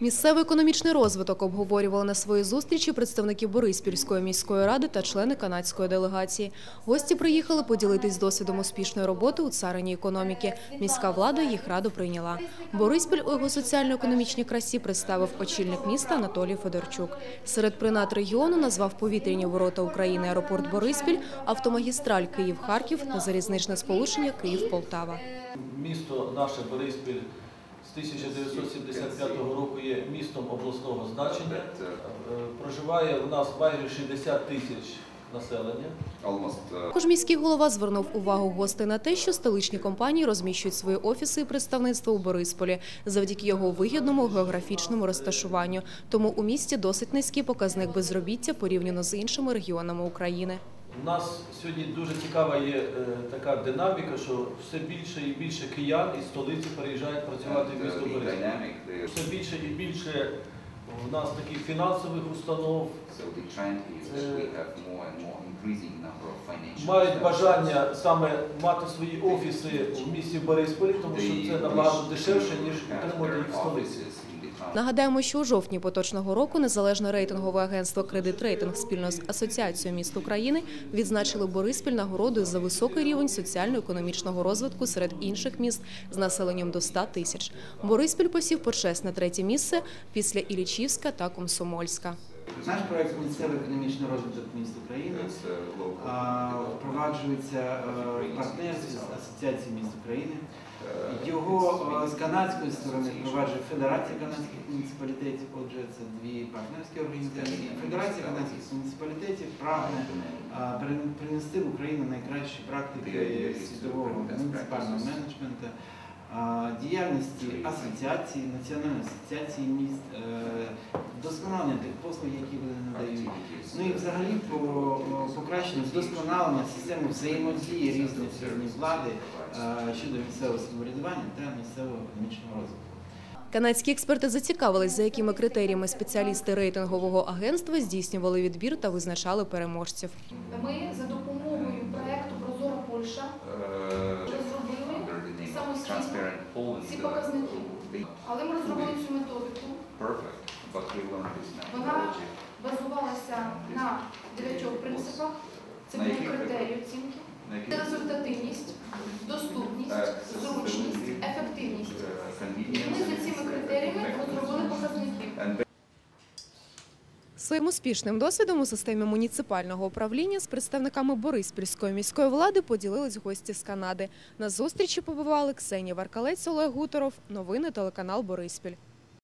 Місцевий економічний розвиток обговорювали на своїй зустрічі представники Бориспільської міської ради та члени канадської делегації. Гості приїхали поділитись досвідом успішної роботи у царині економіки. Міська влада їх радо прийняла. Бориспіль у його соціально-економічній красі представив очільник міста Анатолій Федорчук. Серед принад регіону назвав повітряні ворота України аеропорт Бориспіль, автомагістраль Київ-Харків та залізничне сполучення Київ-Полтава. Місто наше Бориспіль 1975 року є містом обласного значення. Е, Проживає у нас майже 60 тисяч населення. uh, Також міський голова звернув увагу гостей на те, що столичні компанії розміщують свої офіси і представництва у Борисполі завдяки його вигідному географічному розташуванню. Тому у місті досить низький показник безробіття порівняно з іншими регіонами України. У нас сьогодні дуже цікава є е, така динаміка, що все більше і більше киян із столиці переїжджають працювати в місто uh, Бориспіль. Все більше і більше у нас таких фінансових установ мають бажання саме мати свої офіси в місті Борисполі, тому що це набагато дешевше, ніж their їх в столиці. Нагадаємо, що у жовтні поточного року незалежне рейтингове агентство Кредит Рейтинг спільно з Асоціацією міст України відзначили Бориспіль нагородою за високий рівень соціально-економічного розвитку серед інших міст з населенням до 100 тисяч. Бориспіль посів почесне третє місце після Ілічівська та Комсомольська. Наш проект місцевий економічний розвиток міст України uh, local а, development. впроваджується е, в партнерстві з Асоціацією міст України. Його е, з канадської сторони впроваджує Федерація канадських муніципалітетів. Отже, це дві партнерські організації. Федерація канадських муніципалітетів прагне принести в Україну найкращі практики світового муніципального менеджменту, діяльності асоціації, національної асоціації міст, е, вдосконалення тих послуг, які вони надають. Ну і взагалі по покращенню вдосконалення системи взаємодії різних рівнів влади е, щодо місцевого самоврядування та місцевого економічного розвитку. Канадські експерти зацікавились, за якими критеріями спеціалісти рейтингового агентства здійснювали відбір та визначали переможців. Ми за допомогою проекту Прозора Польща Transparent Poland. ці показники. Але ми розробили цю методику. Perfect, but we learned this Вона methodology. базувалася на дев'ятьох принципах. Це На були яких критерії оцінки. Це результативність, доступність, зручність, ефективність. uh, І ми за цими критеріями розробили показники. And Своїм успішним досвідом у системі муніципального управління з представниками Бориспільської міської влади поділились гості з Канади. На зустрічі побували Ксенія Варкалець, Олег Гуторов. Новини телеканал Бориспіль.